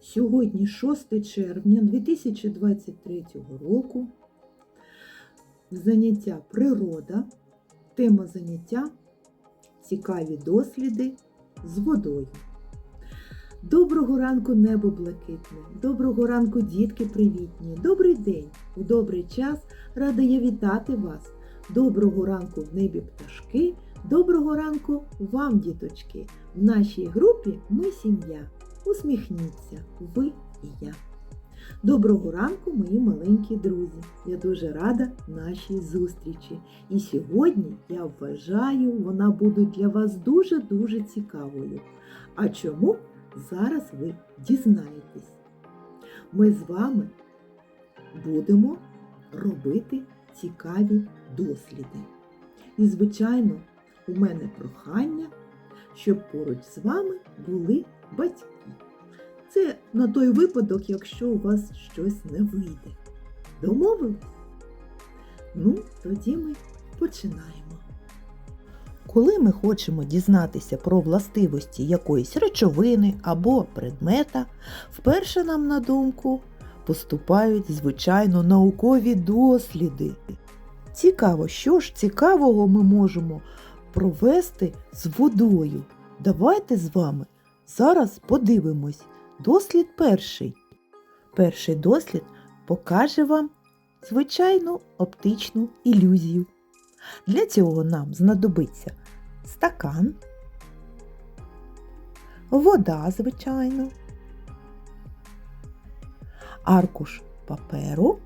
Сьогодні 6 червня 2023 року. Заняття природа. Тема заняття цікаві досліди з водою. Доброго ранку, небо блакитне, доброго ранку, дітки привітні, добрий день, у добрий час рада я вітати вас. Доброго ранку в небі пташки, доброго ранку вам, діточки. В нашій групі ми сім'я. Усміхніться, ви і я. Доброго ранку, мої маленькі друзі. Я дуже рада нашій зустрічі. І сьогодні я вважаю, вона буде для вас дуже-дуже цікавою. А чому? Зараз ви дізнаєтесь. Ми з вами будемо робити цікаві досліди. І, звичайно, у мене прохання, щоб поруч з вами були батьки. Це на той випадок, якщо у вас щось не вийде. Домовились? Ну, тоді ми починаємо. Коли ми хочемо дізнатися про властивості якоїсь речовини або предмета, вперше нам на думку поступають, звичайно, наукові досліди. Цікаво, що ж цікавого ми можемо провести з водою. Давайте з вами зараз подивимось. Дослід перший. Перший дослід покаже вам звичайну оптичну ілюзію. Для цього нам знадобиться стакан, вода, звичайно, аркуш паперу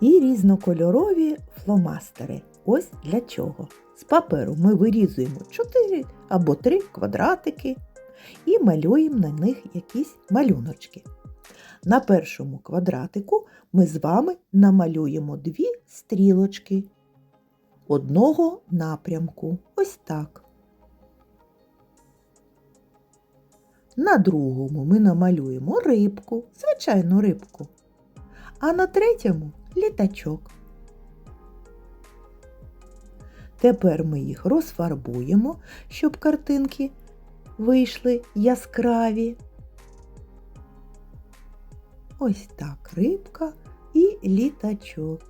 і різнокольорові фломастери. Ось для чого. З паперу ми вирізуємо 4 або 3 квадратики і малюємо на них якісь малюночки. На першому квадратику ми з вами намалюємо дві стрілочки одного напрямку. Ось так. На другому ми намалюємо рибку, звичайну рибку, а на третьому літачок. Тепер ми їх розфарбуємо, щоб картинки вийшли яскраві. Ось так рибка і літачок.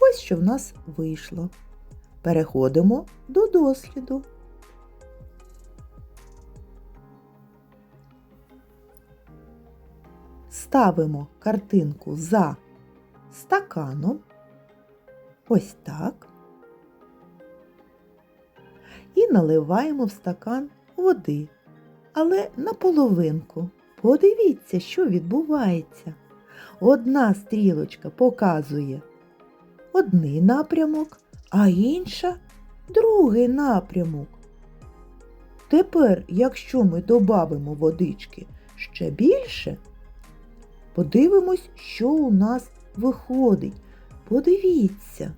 Ось що в нас вийшло. Переходимо до досліду. Ставимо картинку за стаканом. Ось так. І наливаємо в стакан води, але наполовинку. Подивіться, що відбувається. Одна стрілочка показує одний напрямок, а інша другий напрямок. Тепер, якщо ми додамо водички ще більше, подивимось, що у нас виходить. Подивіться.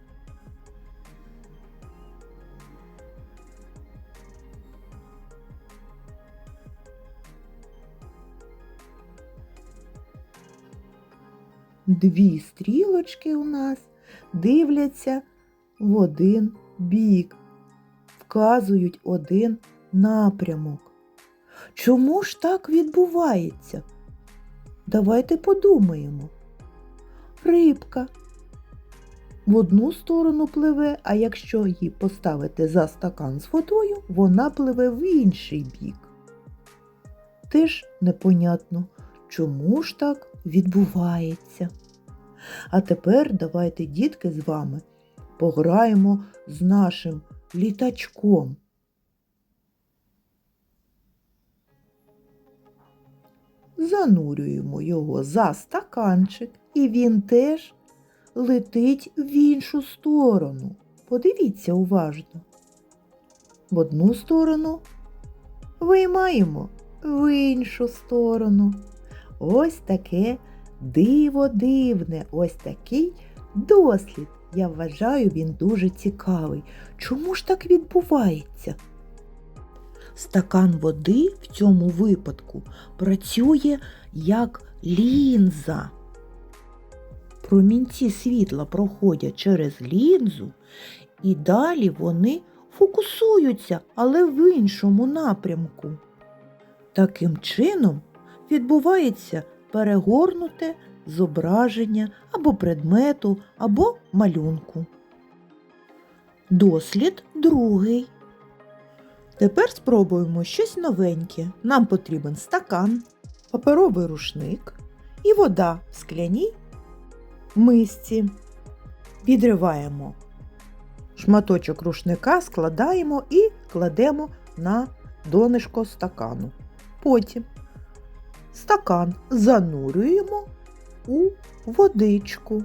Дві стрілочки у нас дивляться в один бік, вказують один напрямок. Чому ж так відбувається? Давайте подумаємо. Рибка в одну сторону пливе, а якщо її поставити за стакан з водою, вона пливе в інший бік. Теж непонятно, чому ж так відбувається. А тепер давайте, дітки, з вами пограємо з нашим літачком. Занурюємо його за стаканчик, і він теж летить в іншу сторону. Подивіться уважно. В одну сторону виймаємо в іншу сторону. Ось таке диво дивне, ось такий дослід. Я вважаю, він дуже цікавий. Чому ж так відбувається? Стакан води в цьому випадку працює як лінза. Промінці світла проходять через лінзу і далі вони фокусуються, але в іншому напрямку. Таким чином відбувається перегорнуте зображення або предмету, або малюнку. Дослід другий. Тепер спробуємо щось новеньке. Нам потрібен стакан, паперовий рушник і вода в скляній мисці. Відриваємо шматочок рушника, складаємо і кладемо на донишко стакану. Потім стакан занурюємо у водичку.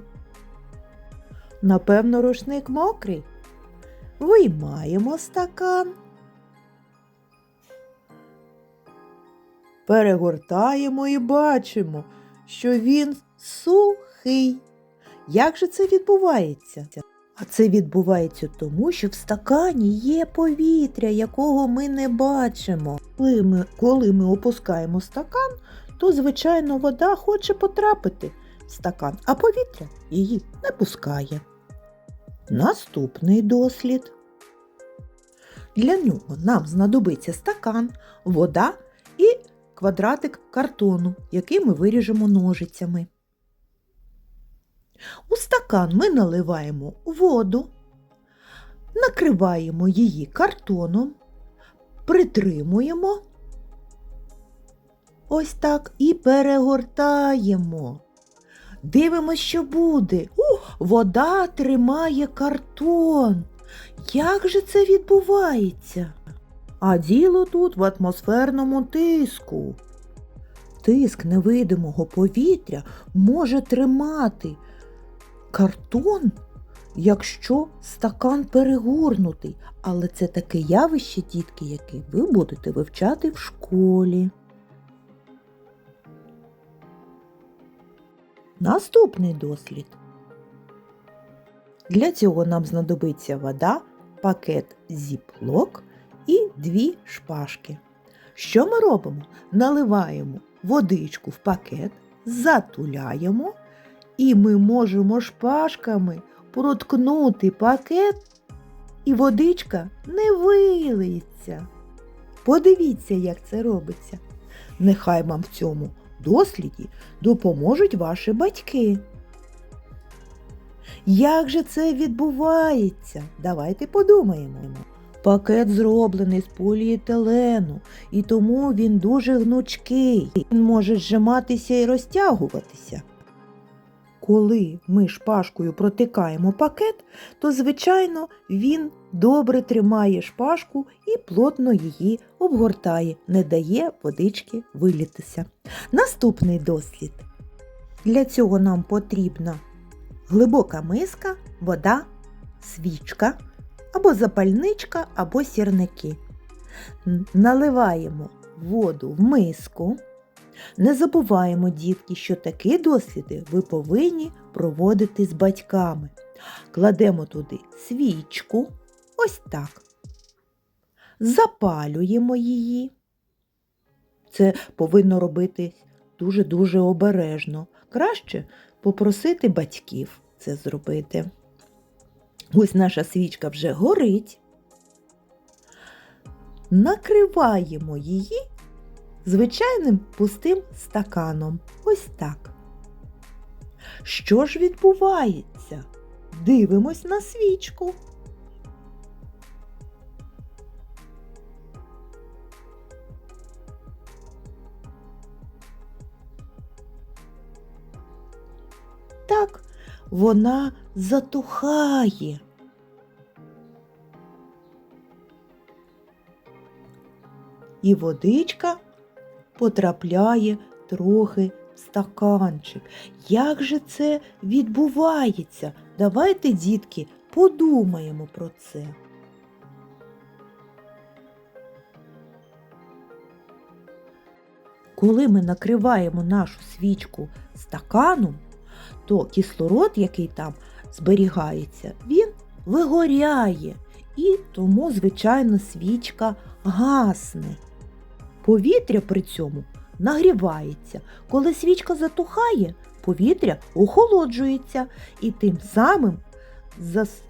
Напевно, рушник мокрий. Виймаємо стакан. Перегортаємо і бачимо, що він сухий. Як же це відбувається? А це відбувається тому, що в стакані є повітря, якого ми не бачимо. Коли ми, коли ми опускаємо стакан, то, звичайно, вода хоче потрапити в стакан, а повітря її не пускає. Наступний дослід. Для нього нам знадобиться стакан, вода і квадратик картону, який ми виріжемо ножицями. У стакан ми наливаємо воду, накриваємо її картоном, притримуємо ось так і перегортаємо. Дивимось, що буде. У, вода тримає картон. Як же це відбувається? А діло тут в атмосферному тиску. Тиск невидимого повітря може тримати картон, якщо стакан перегорнутий, але це таке явище, дітки, яке ви будете вивчати в школі. Наступний дослід. Для цього нам знадобиться вода, пакет зіплок і дві шпажки. Що ми робимо? Наливаємо водичку в пакет, затуляємо, і ми можемо шпажками проткнути пакет, і водичка не вилиється. Подивіться, як це робиться. Нехай вам в цьому досліді допоможуть ваші батьки. Як же це відбувається? Давайте подумаємо. Пакет зроблений з поліетилену, і тому він дуже гнучкий. Він може зжиматися і розтягуватися. Коли ми шпажкою протикаємо пакет, то, звичайно, він добре тримає шпажку і плотно її обгортає, не дає водички вилітися. Наступний дослід. Для цього нам потрібна глибока миска, вода, свічка або запальничка, або сірники. Наливаємо воду в миску. Не забуваємо, дітки, що такі досліди ви повинні проводити з батьками. Кладемо туди свічку, ось так. Запалюємо її. Це повинно робити дуже-дуже обережно. Краще попросити батьків це зробити. Ось наша свічка вже горить. Накриваємо її звичайним пустим стаканом. Ось так. Що ж відбувається? Дивимось на свічку. Так, вона затухає. І водичка потрапляє трохи в стаканчик. Як же це відбувається? Давайте, дітки, подумаємо про це. Коли ми накриваємо нашу свічку стаканом, то кислород, який там зберігається, він вигоряє. І тому, звичайно, свічка гасне. Повітря при цьому нагрівається. Коли свічка затухає, повітря охолоджується і тим самим зас...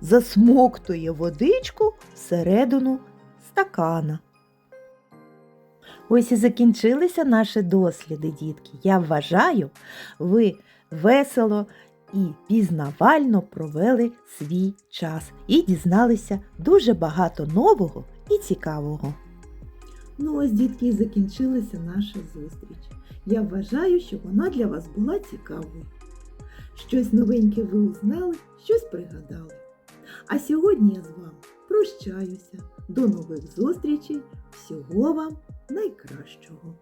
засмоктує водичку всередину стакана. Ось і закінчилися наші досліди, дітки. Я вважаю, ви весело і пізнавально провели свій час і дізналися дуже багато нового і цікавого. Ну ось, дітки, і закінчилася наша зустріч. Я вважаю, що вона для вас була цікавою. Щось новеньке ви узнали, щось пригадали. А сьогодні я з вами прощаюся. До нових зустрічей. Всього вам найкращого!